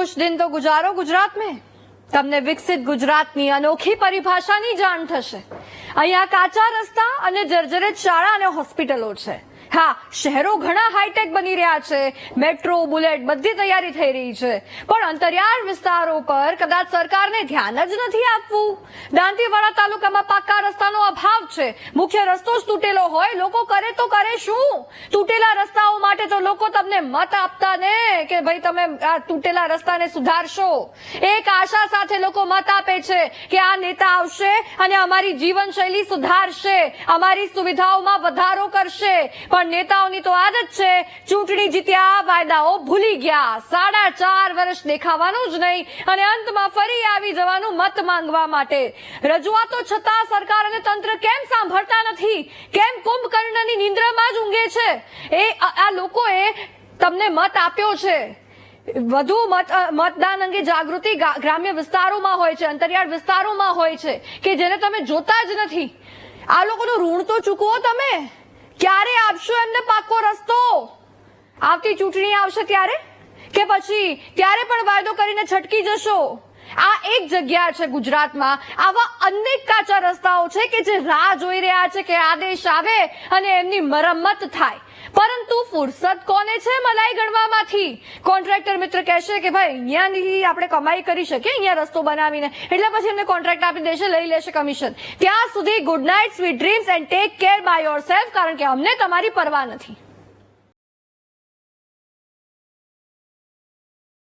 कुछ दिन तो गुजारो गुजरात में તમને વિકસિત ગુજરાતની અનોખી પરિભાષાની જાણ થશે અહીંયા કાચા રસ્તા અને જર્જરિત શાળા અને હોસ્પિટલો છે. હા, શહેરો ઘણા હાઈટેક બની રહ્યા છે. મેટ્રો બુલેટ બધી તૈયારી થઈ રહી છે. પણ અંતરિયાળ વિસ્તારો પર કદાચ સરકારને ધ્યાન જ નથી આપવું. દાંતીવાડા તાલુકામાં પાક્કા રસ્તાનો અભાવ છે. મુખ્ય રસ્તો જ તૂટેલો હોય, લોકો કરે તો કરે શું? તૂટેલા રસ્તાઓ માટે તો લોકો તમને મત આપતા ને કે ભાઈ તમે આ તૂટેલા રસ્તાને સુધારશો. એક આશા સાથે લોકો મત આપે છે કે આ નેતા આવશે અને અમારી જીવનશૈલી સુધારશે, અમારી સુવિધાઓમાં વધારો કરશે. પણ નેતાઓની તો આદત છે, ચૂંટણી જીત્યા વાયદાઓ ભૂલી ગયા. સાડા ચાર વર્ષ દેખાવાનું જ નહીં અને અંતમાં ફરી આવી જવાનું મત માંગવા માટે. રજૂઆતો છતાં સરકાર અને તંત્ર કેમ સાંભળતા નથી? કેમ કુંભકર્ણની નિંદ્રામાં જ ઊંઘે છે? એ આ લોકોએ તમને મત આપ્યો છે. વધુ મત મતદાન અંગે જાગૃતિ ગ્રામ્ય વિસ્તારોમાં હોય છે, અંતરિયાળ વિસ્તારોમાં હોય છે, કે જેને તમે જોતા જ નથી. આ લોકોનું ઋણ તો ચૂકવો તમે. ક્યારે આપશો એમને પાકો રસ્તો? આવતી ચૂંટણી આવશે ત્યારે? કે પછી, ત્યારે પણ વાયદો કરીને છટકી જશો? આ એક જગ્યા છે ગુજરાતમાં. આવા અનેક કાચા રસ્તાઓ છે કે જે રાહ જોઈ રહ્યા છે કે આદેશ આવે અને એમની મરમ્મત થાય. પરંતુ ફુરસદ કોને છે મલાઈ ગણવામાંથી? કોન્ટ્રાક્ટર મિત્ર કહેશે કે ભાઈ અહીંયાથી આપણે કમાઈ કરી શકીએ, અહીંયા રસ્તો બનાવીને. એટલે પછી એમને કોન્ટ્રાક્ટ આપી દેશે, લઈ લેશે કમિશન ત્યાં સુધી good night sweet dreams and take care by yourself કારણ કે અમને તમારી પરવા નથી.